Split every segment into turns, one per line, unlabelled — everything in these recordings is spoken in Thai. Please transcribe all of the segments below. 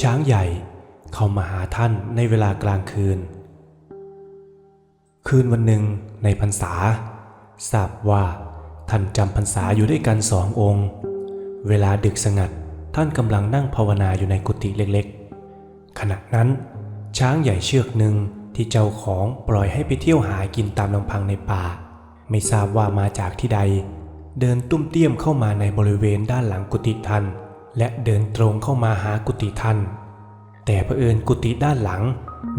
ช้างใหญ่เข้ามาหาท่านในเวลากลางคืน คืนวันหนึ่งในพรรษา ทราบว่าท่านจำพรรษาอยู่ด้วยกันสององค์ เวลาดึกสงัดท่านกำลังนั่งภาวนาอยู่ในกุฏิเล็กๆ ขณะนั้น ช้างใหญ่เชือกหนึ่งที่เจ้าของปล่อยให้ไปเที่ยวหากินตามลำพังในป่า ไม่ทราบว่ามาจากที่ใด เดินตุ้มเตี้ยมเข้ามาในบริเวณด้านหลังกุฏิท่าน และเดินตรงเข้ามาหากุฏิท่าน แต่เผอิญกุฏิด้านหลัง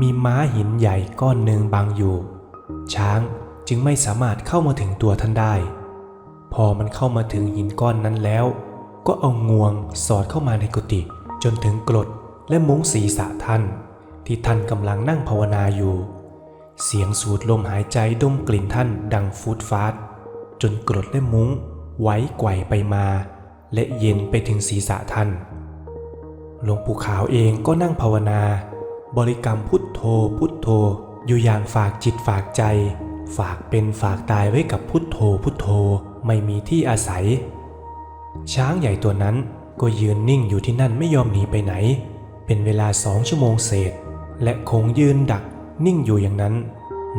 มีม้าหินใหญ่ก้อนหนึ่งบังอยู่ ช้างจึงไม่สามารถเข้ามาถึงตัวท่านได้ พอมันเข้ามาถึงหินก้อนนั้นแล้ว ก็เอางวงสอดเข้ามาในกุฏิจนถึงกรดและมุ้งศีรษะท่าน ที่ท่านกำลังนั่งภาวนาอยู่ เสียงสูดลมหายใจดมกลิ่นท่านดังฟูดฟาดจนกรดและมุ้งไหวไกวไปมา และเย็นไปถึงศีรษะท่าน หลวงปู่ขาวเองก็นั่งภาวนา บริกรรมพุทโธพุทโธ อยู่อย่างฝากจิตฝากใจ ฝากเป็นฝากตายไว้กับพุทโธพุทโธไม่มีที่อาศัย ช้างใหญ่ตัวนั้นก็ยืนนิ่งอยู่ที่นั่นไม่ยอมหนีไปไหน เป็นเวลาสองชั่วโมงเศษ และคงยืนดักนิ่งอยู่อย่างนั้น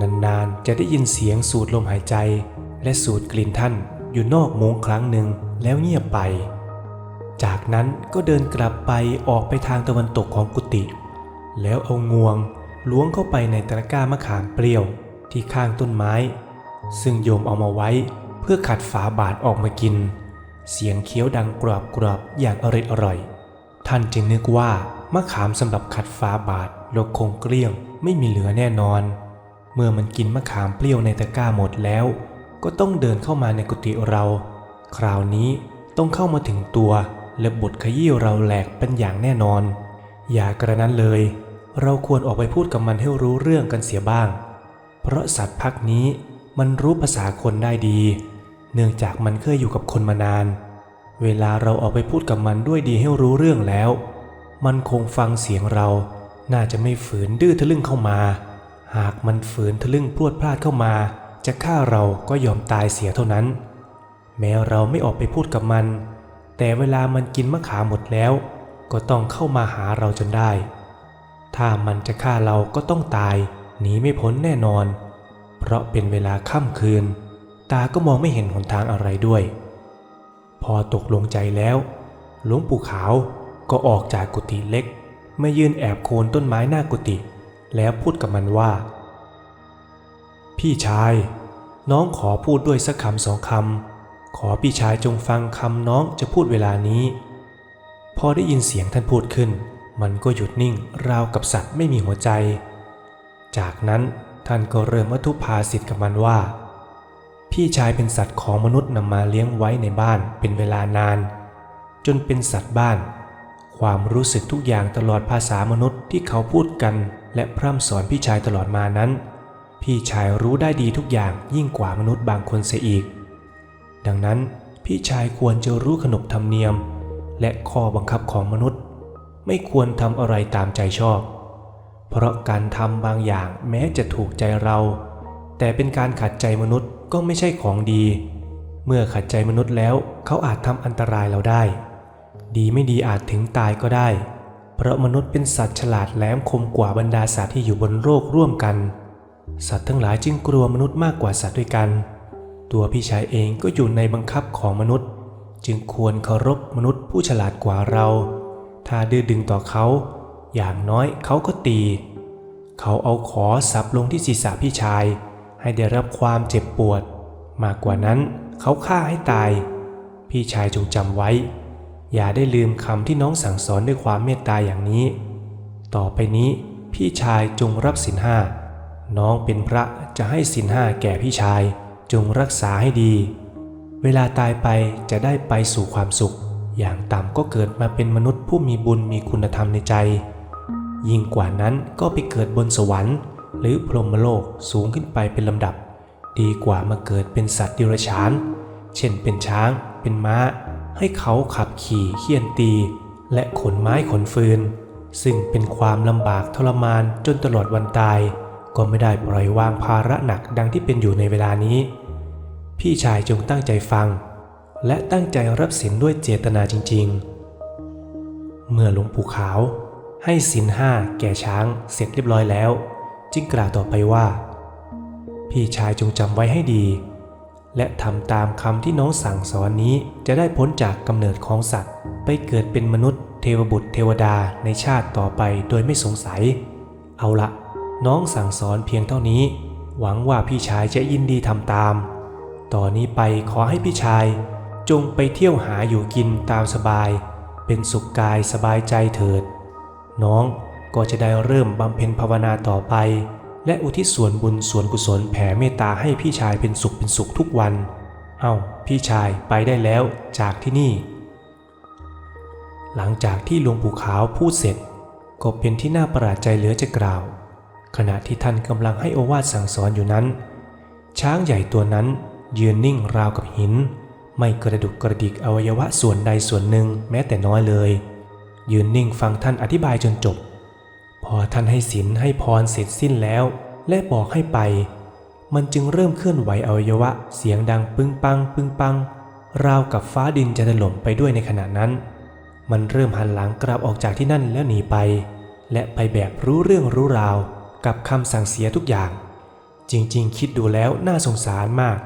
นานๆจะได้ยินเสียงสูดลมหายใจ และสูดกลิ่นท่าน อยู่นอกมุ้งครั้งหนึ่งแล้วเงียบไป จากนั้นก็เดินกลับไปออกไปทางตะวันตกของกุฏิแล้วเอางวงล้วงเข้าไปในตะกร้ามะขามเปรี้ยวที่ข้างต้นไม้ ซึ่งโยมเอามาไว้เพื่อขัดฝาบาทออกมากิน เสียงเคี้ยวดังกรอบกรอบอย่างอร่อยอร่อย ท่านจึงนึกว่ามะขามสำหรับขัดฝาบาทโลกคงเกลี้ยงไม่มีเหลือแน่นอน เมื่อมันกินมะขามเปรี้ยวในตะกร้าหมดแล้ว ก็ต้องเดินเข้ามาในกุฏิเรา คราวนี้ต้องเข้ามาถึงตัว และบทขยี้เราแหลกเป็นอย่างแน่นอน อย่ากระนั้นเลย เราควรออกไปพูดกับมันให้รู้เรื่องกันเสียบ้าง เพราะสัตว์พักนี้มันรู้ภาษาคนได้ดี เนื่องจากมันเคยอยู่กับคนมานาน เวลาเราออกไปพูดกับมันด้วยดีให้รู้เรื่องแล้ว มันคงฟังเสียงเรา น่าจะไม่ฝืนดื้อทะลึ่งเข้ามา หากมันฝืนทะลึ่งพรวดพลาดเข้ามา จะฆ่าเราก็ยอมตายเสียเท่านั้น แม้เราไม่ออกไปพูดกับมัน แต่เวลามันกินมะขามหมดแล้ว ก็ต้องเข้ามาหาเราจนได้ ถ้ามันจะฆ่าเราก็ต้องตาย หนีไม่พ้นแน่นอน เพราะเป็นเวลาค่ำคืน ตาก็มองไม่เห็นหนทางอะไรด้วย พอตกลงใจแล้ว หลวงปู่ขาวก็ออกจากกุฏิเล็กไม่ยืนแอบโคนต้นไม้หน้ากุฏิแล้วพูดกับมันว่า พี่ชาย น้องขอพูดด้วยสักคำสองคำขอพี่ชายจงฟังคำน้องจะพูดเวลานี้ พอได้ยินเสียงท่านพูดขึ้น มันก็หยุดนิ่งราวกับสัตว์ไม่มีหัวใจ จากนั้นท่านก็เริ่มวัตุภาสิทธิ์กับมันว่า พี่ชายเป็นสัตว์ของมนุษย์นำมาเลี้ยงไว้ในบ้านเป็นเวลานาน จนเป็นสัตว์บ้าน ความรู้สึกทุกอย่างตลอดภาษามนุษย์ที่เขาพูดกัน และพร่ำสอนพี่ชายตลอดมานั้น พี่ชายรู้ได้ดีทุกอย่างยิ่งกว่ามนุษย์บางคนเสียอีก ดังนั้นพี่ชายควรจะรู้ขนบธรรมเนียม และข้อบังคับของมนุษย์ ไม่ควรทำอะไรตามใจชอบ เพราะการทำบางอย่างแม้จะถูกใจเรา แต่เป็นการขัดใจมนุษย์ก็ไม่ใช่ของดี เมื่อขัดใจมนุษย์แล้วเขาอาจทำอันตรายเราได้ ดีไม่ดีอาจถึงตายก็ได้ เพราะมนุษย์เป็นสัตว์ฉลาดแหลมคมกว่าบรรดาสัตว์ที่อยู่บนโลกร่วมกัน สัตว์ทั้งหลายจึงกลัวมนุษย์มากกว่าสัตว์ด้วยกัน ตัวพี่ชายเองก็อยู่ในบังคับของมนุษย์ จึงควรเคารพมนุษย์ผู้ฉลาดกว่าเรา ถ้าดื้อดึงต่อเขา อย่างน้อยเขาก็ตี เขาเอาขอสับลงที่ศีรษะพี่ชาย ให้ได้รับความเจ็บปวด มากกว่านั้นเขาฆ่าให้ตาย พี่ชายจงจำไว้ อย่าได้ลืมคำที่น้องสั่งสอนด้วยความเมตตาอย่างนี้ ต่อไปนี้พี่ชายจงรับสินห้า น้องเป็นพระจะให้สินห้าแก่พี่ชายจงรักษาให้ดี เวลาตายไปจะได้ไปสู่ความสุข อย่างต่ำก็เกิดมาเป็นมนุษย์ผู้มีบุญมีคุณธรรมในใจ ยิ่งกว่านั้นก็ไปเกิดบนสวรรค์ หรือพรหมโลกสูงขึ้นไปเป็นลำดับ ดีกว่ามาเกิดเป็นสัตว์ดิรัจฉาน เช่นเป็นช้าง เป็นม้า ให้เขาขับขี่เคี่ยนตี และขนไม้ขนฟืน ซึ่งเป็นความลำบากทรมานจนตลอดวันตาย ก็ไม่ได้ปล่อยวางภาระหนักดังที่เป็นอยู่ในเวลานี้ พี่ชายจงตั้งใจฟัง และตั้งใจรับศีลด้วยเจตนาจริง ๆ เมื่อหลวงปู่ขาวให้สินห้าแก่ช้างเสร็จเรียบร้อยแล้ว จึงกล่าวต่อไปว่า พี่ชายจงจำไว้ให้ดี และทำตามคำที่น้องสั่งสอนนี้จะได้พ้นจากกำเนิดของสัตว์ ไปเกิดเป็นมนุษย์เทวบุตรเทวดาในชาติต่อไปโดยไม่สงสัย เอาละ น้องสั่งสอนเพียงเท่านี้ หวังว่าพี่ชายจะยินดีทำตาม ต่อนนี้ไปขอให้พี่ชาย จงไปเที่ยวหาอยู่กินตามสบาย เป็นสุขกายสบายใจเถิด น้องก็จะได้เริ่มบำเพ็ญภาวนาต่อไป และอุทิศส่วนบุญส่วนกุศลแผ่เมตตาให้พี่ชายเป็นสุขเป็นสุขทุกวัน เอ้า พี่ชายไปได้แล้วจากที่นี่ หลังจากที่หลวงปู่ขาวพูดเสร็จ ก็เป็นที่น่าประหลาดใจเหลือจะกล่าว ขณะที่ท่านกำลังให้โอวาทสั่งสอนอยู่นั้น ช้างใหญ่ตัวนั้นยืนนิ่งราวกับหิน ไม่กระดุกกระดิกอวัยวะส่วนใดส่วนหนึ่งแม้แต่น้อยเลย ยืนนิ่งฟังท่านอธิบายจนจบ พอท่านให้ศีลให้พรเสร็จสิ้นแล้ว และบอกให้ไป มันจึงเริ่มเคลื่อนไหวอวัยวะเสียงดังปึ้งปัง ปึ้งปัง ราวกับฟ้าดินจะถล่มไปด้วยในขณะนั้น มันเริ่มหันหลังกลับออกจากที่นั่นแล้วหนีไป และไปแบบรู้เรื่องรู้ราว กับคำสั่งเสียทุกอย่าง จริงๆ คิดดูแล้วน่าสงสารมาก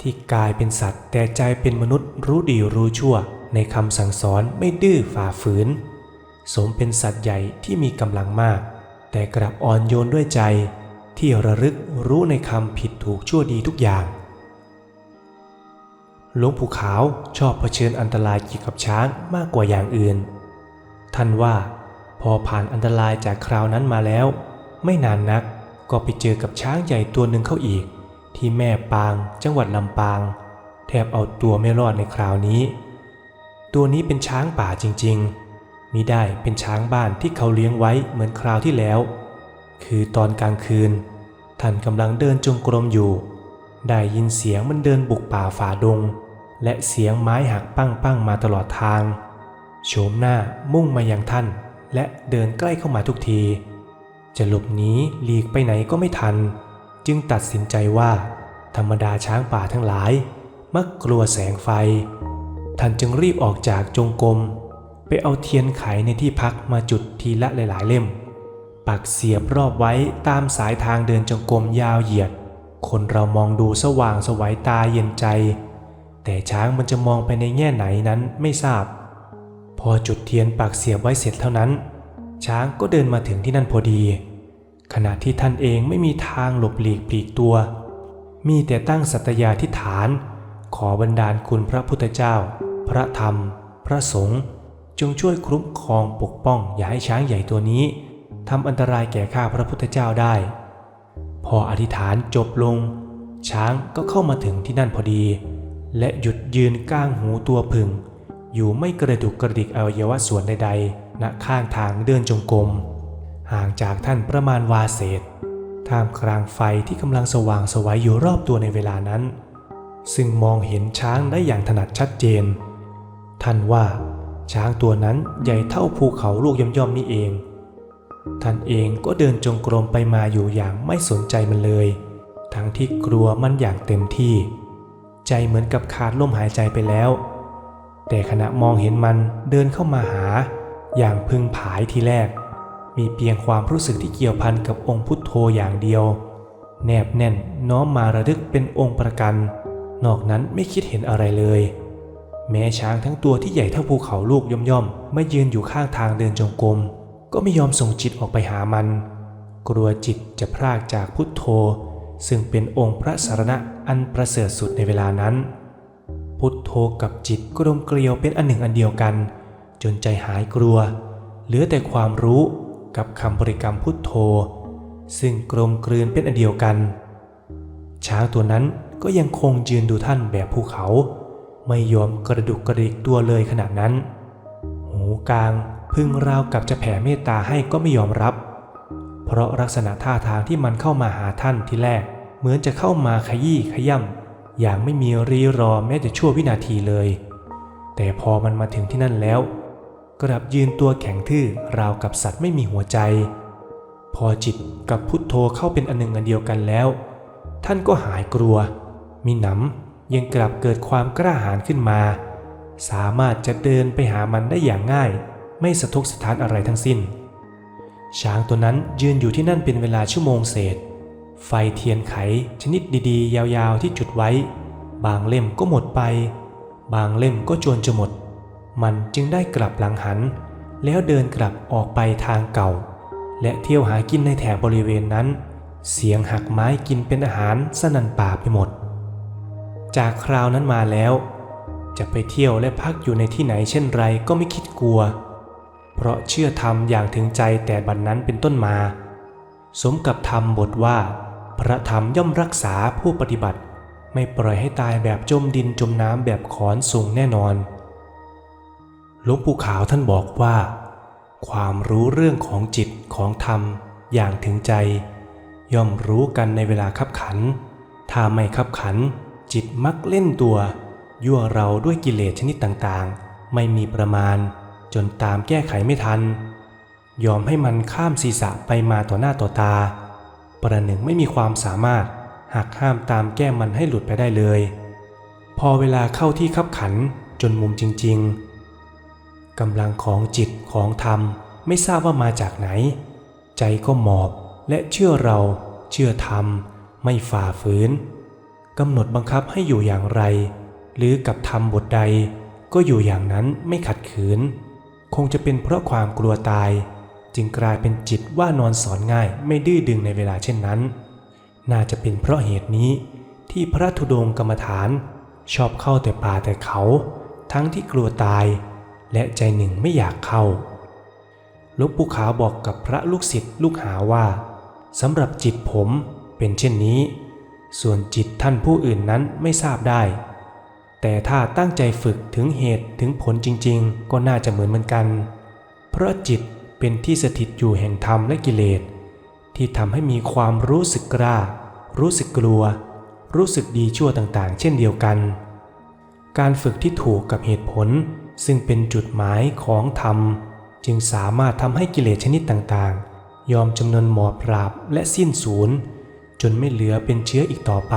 ที่กายเป็นสัตว์แต่ใจเป็นมนุษย์รู้ดีรู้ชั่ว ในคำสั่งสอนไม่ดื้อฝ่าฝืน สมเป็นสัตว์ใหญ่ที่มีกำลังมาก แต่กลับอ่อนโยนด้วยใจ ที่ระลึกรู้ในคำผิดถูกชั่วดีทุกอย่างหลวงปู่ขาวชอบเผชิญอันตรายเกี่ยวกับช้างมากกว่าอย่างอื่น ท่านว่าพอผ่านอันตรายจากคราวนั้นมาแล้ว ไม่นานนักก็ไปเจอกับช้างใหญ่ตัวหนึ่งเข้าอีก ที่แม่ปางจังหวัดลำปาง แทบเอาตัวไม่รอดในคราวนี้ ตัวนี้เป็นช้างป่าจริงๆมิได้เป็นช้างบ้านที่เขาเลี้ยงไว้เหมือนคราวที่แล้ว คือตอนกลางคืน ท่านกำลังเดินจงกรมอยู่ ได้ยินเสียงมันเดินบุกป่าฝ่าดง และเสียงไม้หักปั้งปั้งมาตลอดทางโฉมหน้ามุ่งมายังท่านและเดินใกล้เข้ามาทุกที จะหลบหนีหลีกไปไหนก็ไม่ทัน จึงตัดสินใจว่า ธรรมดาช้างป่าทั้งหลาย มักกลัวแสงไฟ ท่านจึงรีบออกจากจงกรมไปเอาเทียนไขในที่พักมาจุดทีละหลายๆเล่ม ปักเสียบรอบไว้ตามสายทางเดินจงกรมยาวเหยียด คนเรามองดูสว่างสวัยตาเย็นใจ แต่ช้างมันจะมองไปในแง่ไหนนั้นไม่ทราบ พอจุดเทียนปักเสียบไว้เสร็จเท่านั้น ช้างก็เดินมาถึงที่นั่นพอดี ขณะที่ท่านเองไม่มีทางหลบหลีกปลีกตัว มีแต่ตั้งสัตยาธิฐาน ขอบันดาลคุณพระพุทธเจ้า พระธรรม พระสงฆ์จงช่วยคุ้มครองปกป้องอย่าให้ช้างใหญ่ตัวนี้ทำอันตรายแก่ข้าพระพุทธเจ้าได้ พออธิษฐานจบลง ช้างก็เข้ามาถึงที่นั่นพอดี และหยุดยืนก้างหูตัวพึง อยู่ไม่กระดุกกระดิกอวัยวะส่วนใดๆ ณข้างทางเดินจงกรมห่างจากท่านประมาณวาเศษ ท่ามกลางไฟที่กำลังสว่างสวัยอยู่รอบตัวในเวลานั้น ซึ่งมองเห็นช้างได้อย่างถนัดชัดเจน ท่านว่าช้างตัวนั้นใหญ่เท่าภูเขาลูกย่อมๆนี่เอง ท่านเองก็เดินจงกรมไปมาอยู่อย่างไม่สนใจมันเลย ทั้งที่กลัวมันอย่างเต็มที่ ใจเหมือนกับขาดลมหายใจไปแล้ว แต่ขณะมองเห็นมันเดินเข้ามาหา อย่างพึงผายทีแรก มีเพียงความรู้สึกที่เกี่ยวพันกับองค์พุทโธอย่างเดียว แนบแน่นน้อมมาระลึกเป็นองค์ประกัน นอกนั้นไม่คิดเห็นอะไรเลย แม้ช้างทั้งตัวที่ใหญ่เท่าภูเขาลูกย่อมๆไม่ยืนอยู่ข้างทางเดินจงกรมก็ไม่ยอมส่งจิตออกไปหามัน กลัวจิตจะพรากจากพุทโธ ซึ่งเป็นองค์พระสารณะอันประเสริฐสุดในเวลานั้น พุทโธกับจิตกลมเกลียวเป็นอันหนึ่งอันเดียวกัน จนใจหายกลัว เหลือแต่ความรู้กับคำบริกรรมพุทโธ ซึ่งกลมกลืนเป็นอันเดียวกัน ช้างตัวนั้นก็ยังคงยืนดูท่านแบบภูเขา ไม่ยอมกระดุกกระดิกตัวเลยขนาดนั้น หูกลางพึ่งราวกับจะแผ่เมตตาให้ก็ไม่ยอมรับ เพราะลักษณะท่าทางที่มันเข้ามาหาท่านที่แรก เหมือนจะเข้ามาขยี้ขย่ำอย่างไม่มีรีรอแม้แต่ชั่ววินาทีเลย แต่พอมันมาถึงที่นั่นแล้ว กลับยืนตัวแข็งทื่อราวกับสัตว์ไม่มีหัวใจ พอจิตกับพุทโธเข้าเป็นอันหนึ่งอันเดียวกันแล้ว ท่านก็หายกลัว มีหนำยังกลับเกิดความกล้าหาญขึ้นมา สามารถจะเดินไปหามันได้อย่างง่าย ไม่สะทกสะท้านอะไรทั้งสิ้น ช้างตัวนั้นยืนอยู่ที่นั่นเป็นเวลาชั่วโมงเศษ ไฟเทียนไขชนิดดีๆ ยาวๆที่จุดไว้ บางเล่มก็หมดไป บางเล่มก็จวนจะหมด มันจึงได้กลับหลังหัน แล้วเดินกลับออกไปทางเก่า และเที่ยวหากินในแถบบริเวณนั้น เสียงหักไม้กินเป็นอาหารสนั่นป่าไปหมด จากคราวนั้นมาแล้ว จะไปเที่ยวและพักอยู่ในที่ไหนเช่นไรก็ไม่คิดกลัว เพราะเชื่อธรรมอย่างถึงใจแต่บัดนนั้นเป็นต้นมา สมกับธรรมบทว่า พระธรรมย่อมรักษาผู้ปฏิบัติ ไม่ปล่อยให้ตายแบบจมดินจมน้ำแบบขอนสูงแน่นอน หลวงปู่ขาวท่านบอกว่า ความรู้เรื่องของจิตของธรรมอย่างถึงใจ ย่อมรู้กันในเวลาคับขัน ถ้าไม่คับขัน จิตมักเล่นตัว ยั่วเราด้วยกิเลสชนิดต่างๆ ไม่มีประมาณ จนตามแก้ไขไม่ทัน ยอมให้มันข้ามศีรษะไปมาต่อหน้าต่อตา ประหนึ่งไม่มีความสามารถหักห้ามตามแก้มันให้หลุดไปได้เลย พอเวลาเข้าที่คับขันจนมุมจริง ๆ กำลังของจิตของธรรมไม่ทราบว่ามาจากไหน ใจก็หมอบและเชื่อเรา เชื่อธรรม ไม่ฝ่าฝืนกำหนดบังคับให้อยู่อย่างไร หรือกับธรรมบทใดก็อยู่อย่างนั้นไม่ขัดขืน คงจะเป็นเพราะความกลัวตาย จึงกลายเป็นจิตว่านอนสอนง่ายไม่ดื้อดึงในเวลาเช่นนั้น น่าจะเป็นเพราะเหตุนี้ที่พระธุดงค์กรรมฐาน ชอบเข้าแต่ป่าแต่เขา ทั้งที่กลัวตาย และใจหนึ่งไม่อยากเข้าหลวงปู่ขาวบอกกับพระลูกศิษย์ลูกหาว่าสำหรับจิตผมเป็นเช่นนี้ ส่วนจิตท่านผู้อื่นนั้นไม่ทราบได้ แต่ถ้าตั้งใจฝึกถึงเหตุถึงผลจริงๆ ก็น่าจะเหมือนเหมือนกัน เพราะจิตเป็นที่สถิตอยู่แห่งธรรมและกิเลส ที่ทำให้มีความรู้สึกกล้า รู้สึกกลัว รู้สึกดีชั่วต่างๆ เช่นเดียวกัน การฝึกที่ถูกกับเหตุผล ซึ่งเป็นจุดหมายของธรรม จึงสามารถทำให้กิเลสชนิดต่างๆ ยอมจำนวนหมอบราบและสิ้นสูญจนไม่เหลือเป็นเชื้ออีกต่อไป